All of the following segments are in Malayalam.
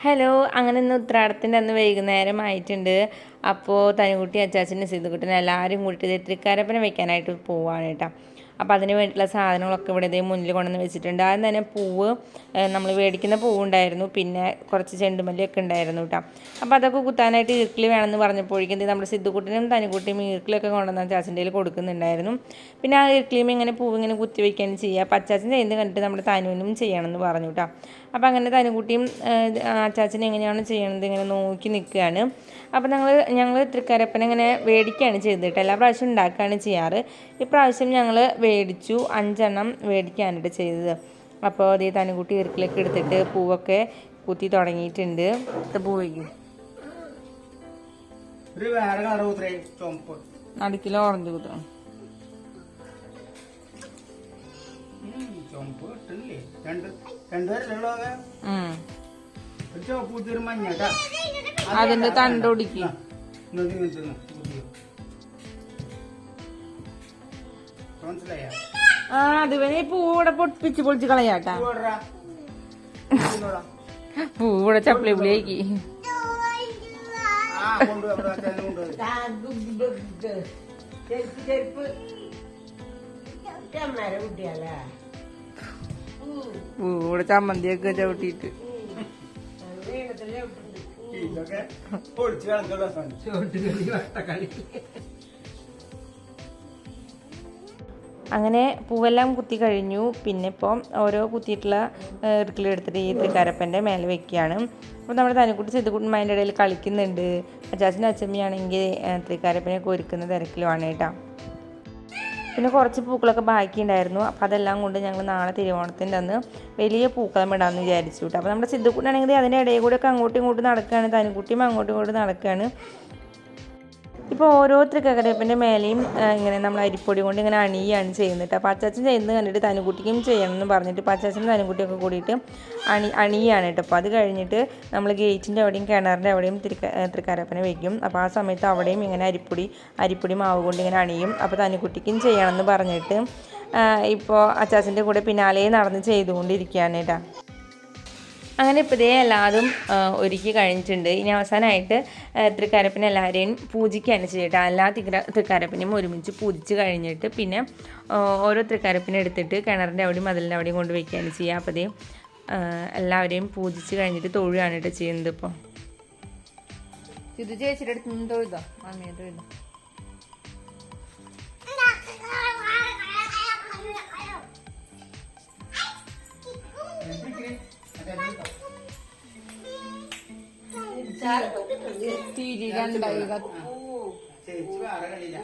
ഹലോ അങ്ങനെ ഇന്ന് ഉത്രാടത്തിന്റെ അന്ന് വൈകുന്നേരം ആയിട്ടുണ്ട് അപ്പോൾ തനിക്കുട്ടി അച്ചാച്ചന്റെ സിദ്ധുക്കുട്ടനെ എല്ലാവരും കൂട്ടിയിട്ട് തൃക്കാരപ്പന വെക്കാനായിട്ട് പോവാണ് കേട്ടോ. അപ്പോൾ അതിന് വേണ്ടിയിട്ടുള്ള സാധനങ്ങളൊക്കെ ഇവിടെ ഇതേ മുന്നിൽ കൊണ്ടുവന്ന് വെച്ചിട്ടുണ്ട്. ആദ്യം തന്നെ പൂവ് നമ്മൾ മേടിക്കുന്ന പൂവുണ്ടായിരുന്നു. പിന്നെ കുറച്ച് ചെണ്ടുമല്ലിയൊക്കെ ഉണ്ടായിരുന്നു കേട്ടോ അപ്പോൾ അതൊക്കെ കുത്താനായിട്ട് ഈർക്കിൽ വേണമെന്ന് പറഞ്ഞപ്പോഴേക്കും നമ്മുടെ സിദ്ധുക്കുട്ടിനും തനിക്കുട്ടിയും ഈർക്കിലൊക്കെ കൊണ്ടുവന്ന ചാച്ചന്റെ കൊടുക്കുന്നുണ്ടായിരുന്നു. പിന്നെ ആ ഈർക്കിളിയും ഇങ്ങനെ പൂവ് ഇങ്ങനെ കുത്തി വയ്ക്കുകയാണ് ചെയ്യുക. അപ്പോൾ അച്ചാച്ചൻ ചെയ്യുന്നത് കണ്ടിട്ട് നമ്മുടെ തനുവിനും ചെയ്യണമെന്ന് പറഞ്ഞു കേട്ടോ അപ്പോൾ അങ്ങനെ തനുകുട്ടിയും അച്ചാച്ചനും എങ്ങനെയാണ് ചെയ്യണത് ഇങ്ങനെ നോക്കി നിൽക്കുകയാണ്. അപ്പോൾ ഞങ്ങൾ ഞങ്ങൾ തൃക്കരപ്പനെ ഇങ്ങനെ വേടിക്കുകയാണ് ചെയ്തിട്ട് എല്ലാ പ്രാവശ്യം ഉണ്ടാക്കുകയാണ് ചെയ്യാറ്. ഇപ്രാവശ്യം ഞങ്ങൾ വേടിച്ചു അഞ്ചെണ്ണം മേടിക്കാനായിട്ട് ചെയ്തത്. അപ്പോൾ അതേ തനുകുട്ടി ഇറുക്കിലേക്ക് എടുത്തിട്ട് പൂവൊക്കെ കുത്തി തുടങ്ങിയിട്ടുണ്ട്. പൂവയ്ക്കും നടുക്കിൽ ഓറഞ്ച് കുത്തണം. അതിന്റെ ചുമപ്പ് മനസ്സിലായ? ആ അതുവരെ പൂവിടെ പൊട്ടിച്ച് പൊളിച്ച് കളയാട്ടാ. പൂവിടെ ചപ്പിളി പുളിയാക്കി പൂവിടെ ചമ്മന്തിയൊക്കെ ചവിട്ടിയിട്ട്. ഇതൊക്കെ പൊളിച്ച് കളഞ്ഞ അങ്ങനെ പൂവെല്ലാം കുത്തി കഴിഞ്ഞു. പിന്നെ ഇപ്പോൾ ഓരോ കുത്തിയിട്ടുള്ള ഇടുക്കിലെടുത്തിട്ട് ഈ തൃക്കാരപ്പന്റെ മേലെ വെക്കുകയാണ്. അപ്പോൾ നമ്മുടെ തനിക്കുട്ടി സിദ്ധുക്കുട്ടും അതിന്റെ ഇടയിൽ കളിക്കുന്നുണ്ട്. അച്ചാച്ചനും അച്ചമ്മയാണെങ്കിൽ തൃക്കാരപ്പനെയൊക്കെ ഒരുക്കുന്ന തിരക്കിലുമാണ് കേട്ടോ. പിന്നെ കുറച്ച് പൂക്കളൊക്കെ ബാക്കിയുണ്ടായിരുന്നു അപ്പോൾ അതെല്ലാം കൊണ്ട് ഞങ്ങൾ നാളെ തിരുവോണത്തിന്റെ അന്ന് വലിയ പൂക്കളം ഇടാമെന്ന് വിചാരിച്ചു കേട്ടോ. അപ്പോൾ നമ്മുടെ സിദ്ധുക്കുട്ടാണെങ്കിൽ അതിന്റെ ഇടയിൽ കൂടെയൊക്കെ അങ്ങോട്ടും ഇങ്ങോട്ടും നടക്കുകയാണ്. തനിക്കുട്ടിയും അങ്ങോട്ടും ഇങ്ങോട്ടും നടക്കുകയാണ്. ഇപ്പോൾ ഓരോ തൃക്കരപ്പിന്റെ മേലെയും ഇങ്ങനെ നമ്മൾ അരിപ്പൊടി കൊണ്ട് ഇങ്ങനെ അണിയാണ് ചെയ്യുന്നത്. അപ്പോൾ അച്ചാച്ചൻ ചെയ്യുന്നത് കണ്ടിട്ട് തനുകുട്ടിക്കും ചെയ്യണം എന്ന് പറഞ്ഞിട്ട് ഇപ്പോൾ അച്ചാച്ചനും തനുകുട്ടിയൊക്കെ കൂടിയിട്ട് അണി അണിയാണ് കേട്ടോ. അപ്പോൾ അത് കഴിഞ്ഞിട്ട് നമ്മൾ ഗേറ്റിന്റെ അവിടെയും കിണറിന്റെ അവിടെയും തൃക്ക തൃക്കാരപ്പനെ വയ്ക്കും അപ്പോൾ ആ സമയത്ത് അവിടെയും ഇങ്ങനെ അരിപ്പൊടി അരിപ്പൊടി മാവ് കൊണ്ട് ഇങ്ങനെ അണിയും. അപ്പോൾ തനുകുട്ടിക്കും ചെയ്യണം എന്ന് പറഞ്ഞിട്ട് ഇപ്പോൾ അച്ചാച്ചന്റെ കൂടെ പിന്നാലെ നടന്ന് ചെയ്തുകൊണ്ടിരിക്കുകയാണ് കേട്ടോ. അങ്ങനെ ഇപ്പോൾ ഇതേ എല്ലാതും ഒരുക്കി കഴിഞ്ഞിട്ടുണ്ട്. ഇനി അവസാനമായിട്ട് തൃക്കാരപ്പനെ എല്ലാവരെയും പൂജിക്കുകയാണ് ചെയ്യട്ടെ എല്ലാ തിക്ര തൃക്കാരപ്പനെയും ഒരുമിച്ച് പൂജിച്ച് കഴിഞ്ഞിട്ട് പിന്നെ ഓരോ തൃക്കാരപ്പിനെ എടുത്തിട്ട് കിണറിന്റെ അവിടെയും മതിലിന്റെ അവിടെയും കൊണ്ട് വയ്ക്കുകയാണ് ചെയ്യുക. അപ്പോൾ ഇതേ എല്ലാവരെയും പൂജിച്ച് കഴിഞ്ഞിട്ട് തൊഴുകയാണ് കേട്ടോ ചെയ്യുന്നത് ഇപ്പോൾ ഇത് ചേച്ചിയുടെ അടുത്ത് നിന്ന് തൊഴുതോ? മാമിയെ തൊഴുതോ? തിരി രണ്ടായി ചേച്ചി വേറെ കളിയില്ല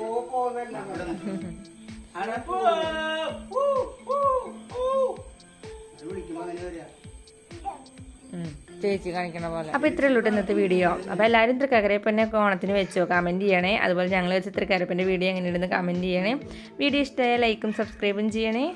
ചേച്ചി കാണിക്കണ പോലെ. അപ്പോൾ ഇത്രേ ഉള്ളൂ ഇന്നത്തെ വീഡിയോ. അപ്പോൾ എല്ലാവരും തൃക്കരപ്പന്നെ ഓണത്തിന് വെച്ചോ കമന്റ് ചെയ്യണേ. അതുപോലെ ഞങ്ങൾ വെച്ച തൃക്കരപ്പന്റെ വീഡിയോ എങ്ങനെയുണ്ടെന്ന് കമന്റ് ചെയ്യണേ. വീഡിയോ ഇഷ്ടമായ ലൈക്കും സബ്സ്ക്രൈബും ചെയ്യണേ.